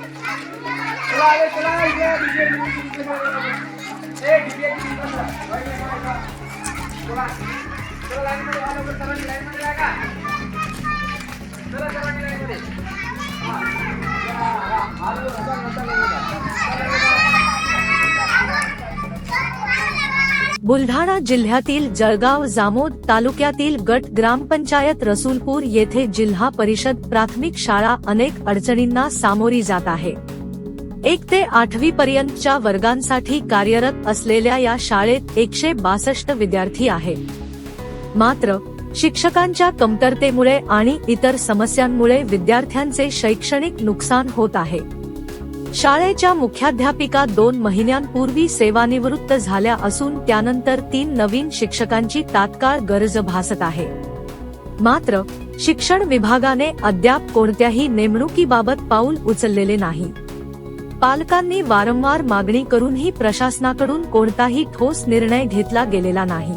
Selamat menikmati. Buldhana जिल्ह्यातील जळगाव जामोद तालुक्यातील गट ग्रामपंचायत रसूलपूर येथे जिल्हा परिषद प्राथमिक शाळा अनेक अडचणींना सामोरी जात आहे. एक ते आठवी पर्यंतच्या वर्गांसाठी कार्यरत असलेल्या या शाळेत एकशे बासष्ट विद्यार्थी आहेत मात्र शिक्षकांच्या कमतरतेमुळे आणि इतर समस्यांमुळे विद्यार्थ्यांचे शैक्षणिक नुकसान होत आहे. शाळेच्या मुख्याध्यापिका दोन महिन्यांपूर्वी सेवानिवृत्त झाल्या असून त्यानंतर तीन नवीन शिक्षकांची तात्काळ गरज भासत आहे. मात्र शिक्षण विभागाने अद्याप कोणत्याही नेमणुकीबाबत पाऊल उचललेले नाही. पालकांनी वारंवार मागणी करूनही प्रशासनाकडून कोणताही ठोस निर्णय घेतला गेलेला नाही.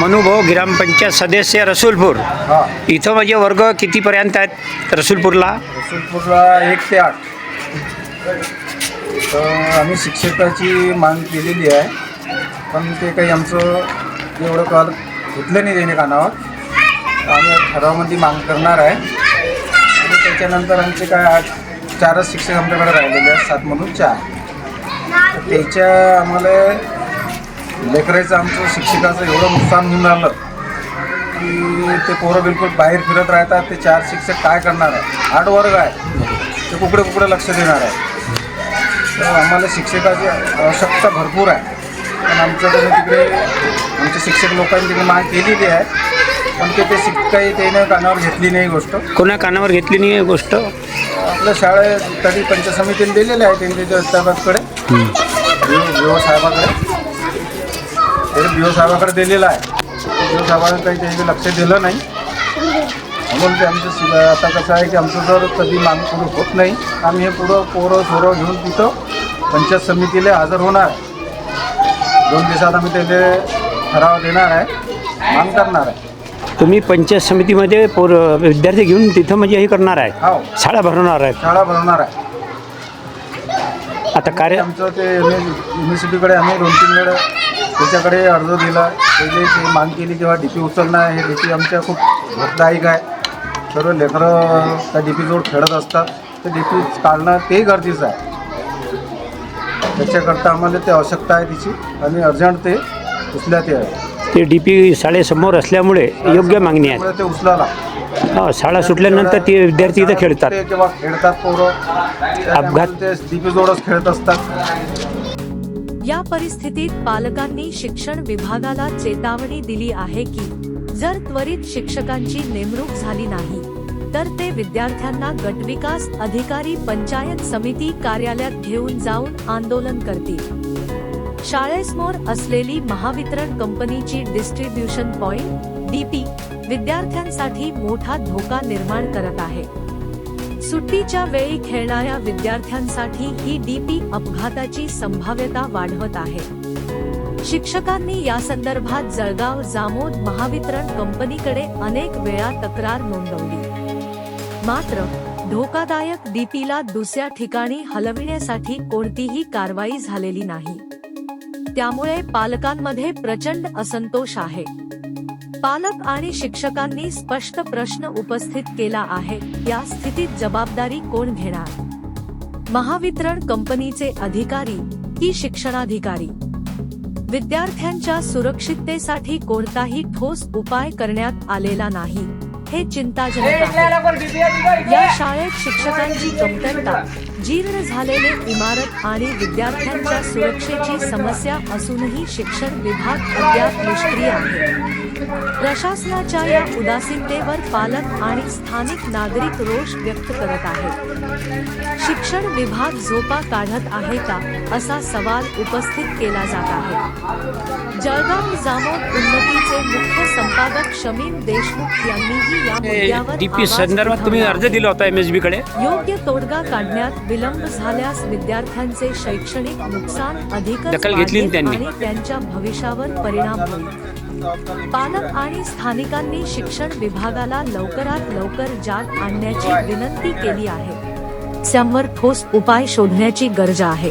मनुभाऊ ग्रामपंचायत सदस्य रसूलपूर. हा. इथं म्हणजे वर्ग कितीपर्यंत आहेत रसूलपूरला? रसूलपूरला एक ते आठ. तर आम्ही शिक्षकाची माग केलेली आहे. पण ते काही आमचं एवढं काल घेतलं नाही त्याने कानावर. आम्ही ठरावामध्ये माग करणार आहे. आणि त्याच्यानंतर आमचे काय आठ चारच शिक्षक आमच्याकडे राहिलेले आहेत सात म्हणून चार. त्याच्या आम्हाला लेकराचं आमचं शिक्षकाचं एवढं नुकसान होऊन राहिलं की ते पोरं बिलकुल बाहेर फिरत राहतात. ते चार शिक्षक काय करणार आहे? आठ वर्ग आहे. ते कुकडे कुकडे लक्ष देणार आहे. आम्हाला शिक्षकाची आवश्यकता भरपूर आहे. पण आमचं कसं तिकडे आमचे शिक्षक लोकांनी तिकडे माग केलेली आहे. पण ते ते शिक काही त्याने कानावर घेतली नाही गोष्ट. कोणा कानावर घेतली नाही ही गोष्ट? आपल्या शाळेत तरी पंचायत समितीने दिलेले आहे त्यांच्या दत्ताबादकडे बिओ साहेबाकडे. ते बिओ साहेबाकडे दिलेलं आहे. बिओ साहेबांनी काही त्याच्याकडे लक्ष दिलं नाही. म्हणून ते आमचं आता कसं आहे की आमचं जर कधी मागणी पुढं होत नाही आम्ही हे पुढं पोरं सोरं घेऊन तिथं पंचायत समितीला हजर होणार. आहे दोन दिवसात आम्ही त्याला ठराव देणार आहे. माग करणार आहे. तुम्ही पंचायत समितीमध्ये पोर विद्यार्थी घेऊन तिथं म्हणजे हे करणार आहे? हो. शाळा भरवणार आहेत शाळा भरवणार आहे. आता कार्य आमचं ते युनिव्हर्सिटीकडे आम्ही दोन तीन वेळा त्याच्याकडे अर्ज दिला. पहिले ते माग केली तेव्हा डी पी उचलणं हे डी पी आमच्या खूप भोगदायक आहे. सर्व लेकरं त्या डी पीजवळ खेळत असतात. तर डी पी काढणं तेही गरजेचं आहे. त्याच्याकरता आम्हाला ते आवश्यकता आहे तिची आणि अर्जंट ते उचल्यात आहे ते डी पी शाळेसमोर असल्यामुळे योग्य मागणी आहे त्यामुळे ते उचलायला लागतं. हो, शाळा सुटल्यानंतर ते विद्यार्थी इथं खेळतात ते जेव्हा खेळतात पोरं अपघात? ते डी पी जवळच खेळत असतात या परिस्थितीत पालकांनी शिक्षण विभागाला चेतावणी दिली आहे की जर त्वरित शिक्षकांची नेमणूक झाली नाही तर ते विद्यार्थ्यांना गटविकास अधिकारी पंचायत समिती कार्यालयात घेऊन जाऊन आंदोलन करतील. शाळेसमोर असलेली महावितरण कंपनीची डिस्ट्रीब्युशन पॉइंट डीपी विद्यार्थ्यांसाठी मोठा धोका निर्माण करत आहे. सुट्टीच्या वेळी खेळणाऱ्या विद्यार्थ्यांसाठी ही डीपी अपघाताची संभाव्यता वाढवत आहे. शिक्षकांनी या संदर्भात जळगाव जामोद महावितरण कंपनीकडे अनेक वेळा तक्रार नोंदवली. मात्र धोकादायक डीपीला दुसऱ्या ठिकाणी हलविण्यासाठी कोणतीही कारवाई झालेली नाही. त्यामुळे पालकांमध्ये प्रचंड असंतोष आहे. पालक आणि शिक्षकांनी स्पष्ट प्रश्न उपस्थित केला आहे या स्थितीत जबाबदारी कोण घेणार? महावितरण कंपनीचे अधिकारी की शिक्षणाधिकारी? विद्यार्थ्यांच्या सुरक्षिततेसाठी कोणताही ठोस उपाय करण्यात आलेला नाही. हे चिंताजनक आहे. या. शाळेत शिक्षकांची कमतरता जीर्ण झालेले इमारत आणि विद्यार्थ्यांच्या सुरक्षेची समस्या असूनही शिक्षण विभाग अद्याप निष्क्रिय आहे. प्रशासनाच्या या उदासीनतेवर पालक आणि स्थानिक नागरिक रोष व्यक्त करत आहेत. शिक्षण विभाग झोपा काढत आहे का असा सवाल उपस्थित केला जात आहे. जळगाव जामोद मुख्य संपादक शमीम देशमुख यांनीही या मुद्द्यावर आवाज संदर्भात तुम्ही उठवला अर्ज. दिला होता एम एस बीकडे योग्य तोडगा काढण्यात विलंब झाल्यास विद्यार्थ्यांचे शैक्षणिक नुकसान अधिकच दखल घेतली वाढेल त्यांनी. आणि त्यांच्या भविष्यावर परिणाम होईल पालक आणि स्थानिकांनी शिक्षण विभागाला लवकरात लवकर जाग आणण्याची विनंती केली आहे समोर ठोस उपाय शोधण्याची गरज आहे